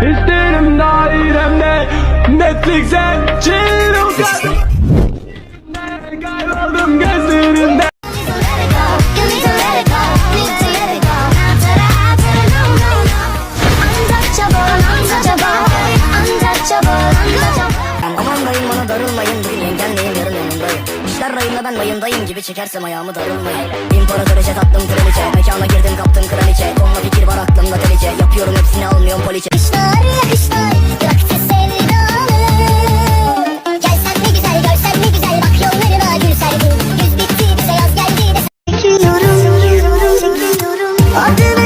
İsterim dairemde Netflix'e çığırım Kayboldum gözlerinde. Amandayım bana darılmayın Bugün yengendeyim yarın yanındayım. İşler rayında ben mayındayım gibi Çekersem ayağımı darılmayın. İmparatoriçe tatlım kraliçe. melankoli Işlar ışlar yaktı sevdanı Gelsen ne güzel görsen ne güzel bak yollarına gül Güz bitti bize yaz geldi de Çekiliyorum, çekiliyorum, çekiliyorum Adını